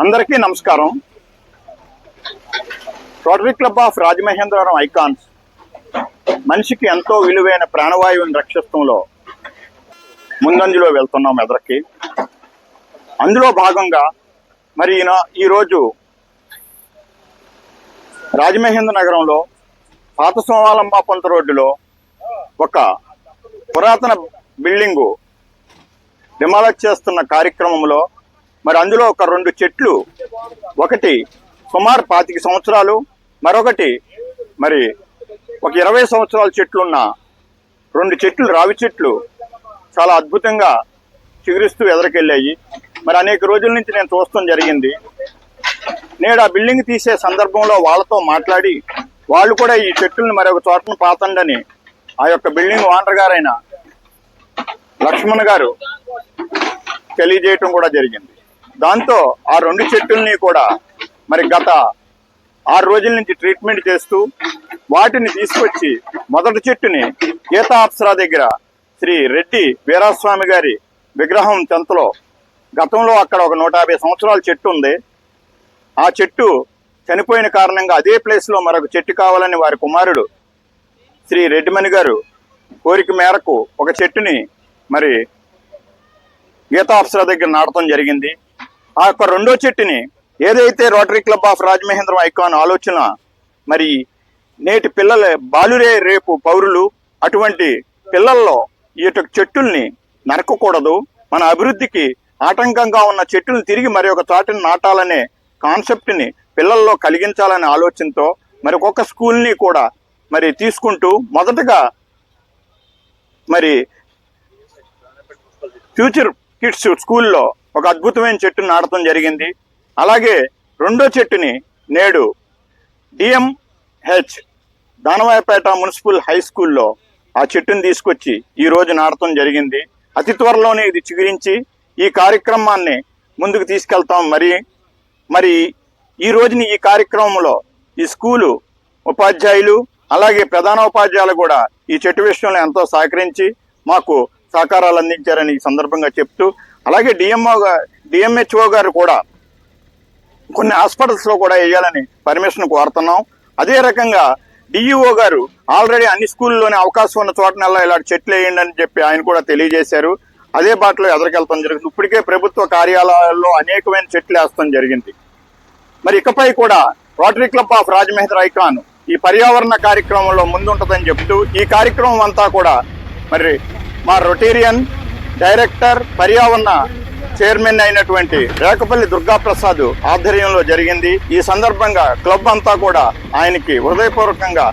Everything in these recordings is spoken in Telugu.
అందరికీ నమస్కారం. Rotary Club of Rajamahendravaram icons మనిషికి ఎంతో విలువైన ప్రాణవాయువుని రక్షిస్తంలో ముందంజలో వెళ్తున్నాం మెదక్కి అందులో భాగంగా మరి ఈయన ఈరోజు రాజమహేంద్ర నగరంలో పాత సోమాలమ్మ పొంత రోడ్డులో ఒక పురాతన బిల్డింగు డిమాలక్ చేస్తున్న కార్యక్రమంలో మరి అందులో ఒక రెండు చెట్లు ఒకటి సుమారు పాతిక సంవత్సరాలు మరొకటి మరి ఒక ఇరవై సంవత్సరాల చెట్లున్న రెండు చెట్లు రావి చెట్లు చాలా అద్భుతంగా చిగురిస్తూ ఎదరికెళ్ళాయి. మరి అనేక రోజుల నుంచి నేను చూస్తాం జరిగింది. నేడు ఆ బిల్డింగ్ తీసే సందర్భంలో వాళ్ళతో మాట్లాడి వాళ్ళు కూడా ఈ చెట్లను మరొక చోటను పాతండని ఆ యొక్క బిల్డింగ్ ఓనర్ గారైన లక్ష్మణ్ గారు తెలియజేయటం కూడా జరిగింది. దాంతో ఆ రెండు చెట్టుల్ని కూడా మరి గత ఆరు రోజుల నుంచి ట్రీట్మెంట్ చేస్తూ వాటిని తీసుకొచ్చి మొదటి చెట్టుని గీతాప్సరా దగ్గర శ్రీ రెడ్డి వీరాస్వామి గారి విగ్రహం చెంతలో గతంలో అక్కడ ఒక నూట యాభై సంవత్సరాల చెట్టు ఉంది. ఆ చెట్టు చనిపోయిన కారణంగా అదే ప్లేస్లో మరొక చెట్టు కావాలని వారి కుమారుడు శ్రీ రెడ్డిమణి గారు కోరిక మేరకు ఒక చెట్టుని మరి గీతాప్సరా దగ్గర నాటడం జరిగింది. ఆ యొక్క రెండో చెట్టుని ఏదైతే Rotary Club of Rajamahendram icon ఆలోచన మరి నేటి పిల్లల బాలురే రేపు పౌరులు అటువంటి పిల్లల్లో ఈ యొక్క చెట్టుల్ని నరకకూడదు. మన అభివృద్ధికి ఆటంకంగా ఉన్న చెట్టును తిరిగి మరి ఒక చాటుని నాటాలనే కాన్సెప్ట్ని పిల్లల్లో కలిగించాలనే ఆలోచనతో మరి ఒక్కొక్క స్కూల్ని కూడా మరి తీసుకుంటూ మొదటగా మరి ఫ్యూచర్ కిడ్స్ స్కూల్లో ఒక అద్భుతమైన చెట్టును నాటడం జరిగింది. అలాగే రెండో చెట్టుని నేడు డిఎంహెచ్ దానవాయపేట మున్సిపల్ హై స్కూల్లో ఆ చెట్టుని తీసుకొచ్చి ఈ రోజు నాటడం జరిగింది. అతి త్వరలోనే ఇది చిగురించి ఈ కార్యక్రమాన్ని ముందుకు తీసుకెళ్తాం. మరి మరి ఈ రోజుని ఈ కార్యక్రమంలో ఈ స్కూలు ఉపాధ్యాయులు అలాగే ప్రధాన ఉపాధ్యాయులు కూడా ఈ చెట్టు విషయంలో ఎంతో సహకరించి మాకు సహకారాలు అందించారని ఈ సందర్భంగా చెప్తూ అలాగే డిఎంఓ డిఎంహెచ్ఓ గారు కూడా కొన్ని హాస్పిటల్స్లో కూడా వేయాలని పర్మిషన్ కోరుతున్నాం. అదే రకంగా డిఈఓ గారు ఆల్రెడీ అన్ని స్కూల్లోనే అవకాశం ఉన్న చోటనల్లా ఇలాంటి చెట్లు వేయండి అని చెప్పి ఆయన కూడా తెలియజేశారు. అదే బాటలో ఎదరికెళ్తాం జరిగింది ఇప్పటికే ప్రభుత్వ కార్యాలయాల్లో అనేకమైన చెట్లు వేస్తాం జరిగింది. మరి ఇకపై కూడా Rotary Club of Rajamahendra icon ఈ పర్యావరణ కార్యక్రమంలో ముందుంటదని చెప్తూ ఈ కార్యక్రమం అంతా కూడా మరి మా రొటేరియన్ డైరెక్టర్ పర్యావరణ చైర్మన్ అయినటువంటి రేకపల్లి దుర్గా ప్రసాద్ ఆధ్వర్యంలో జరిగింది. ఈ సందర్భంగా క్లబ్ అంతా కూడా ఆయనకి హృదయపూర్వకంగా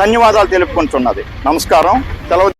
ధన్యవాదాలు తెలుపుకుంటున్నది. నమస్కారం. సెలవు